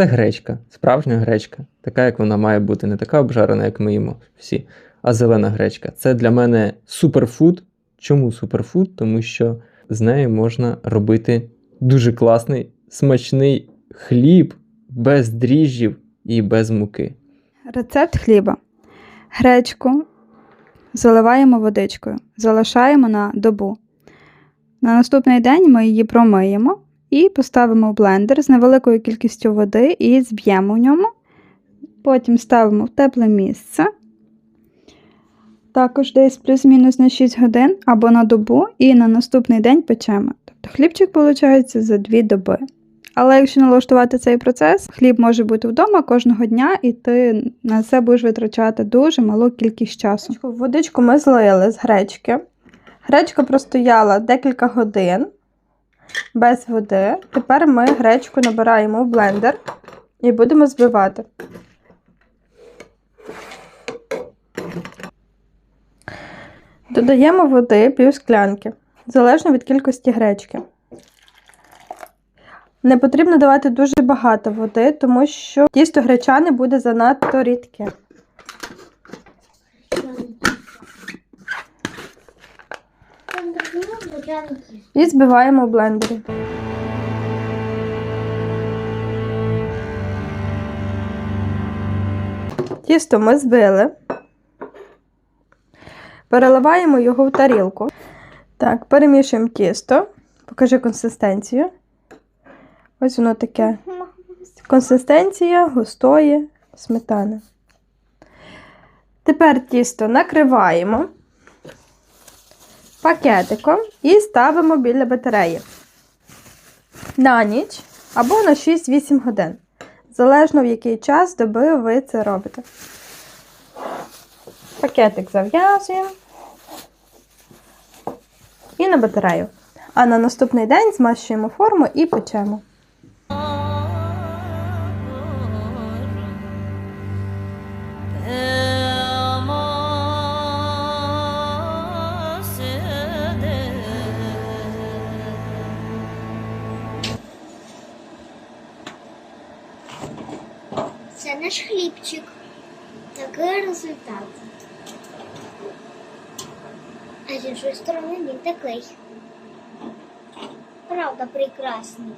Це гречка, справжня гречка, така, як вона має бути, не така обжарена, як ми їмо всі, а зелена гречка. Це для мене суперфуд. Чому суперфуд? Тому що з нею можна робити дуже класний, смачний хліб без дріжджів і без муки. Рецепт хліба. Гречку заливаємо водичкою, залишаємо на добу. На наступний день ми її промиємо і поставимо в блендер з невеликою кількістю води і зб'ємо в ньому. Потім ставимо в тепле місце. Також десь плюс-мінус на 6 годин або на добу, і на наступний день печемо. Тобто хлібчик виходить за 2 доби. Але якщо налаштувати цей процес, хліб може бути вдома кожного дня, і ти на це будеш витрачати дуже малу кількість часу. Водичку ми злили з гречки. Гречка простояла декілька годин без води. Тепер ми гречку набираємо в блендер і будемо збивати. Додаємо води пів склянки, залежно від кількості гречки. Не потрібно давати дуже багато води, тому що тісто гречане буде занадто рідке. І збиваємо в блендері. Тісто ми збили. Переливаємо його в тарілку. Так, перемішуємо тісто. Покажи консистенцію. Ось воно таке. Консистенція густої сметани. Тепер тісто накриваємо пакетиком і ставимо біля батареї на ніч або на 6-8 годин. Залежно в який час доби ви це робите. Пакетик зав'язуємо і на батарею. А на наступний день змащуємо форму і печемо. Це наш хлібчик. Такий результат. А з іншої сторони він такий. Правда, прекрасний.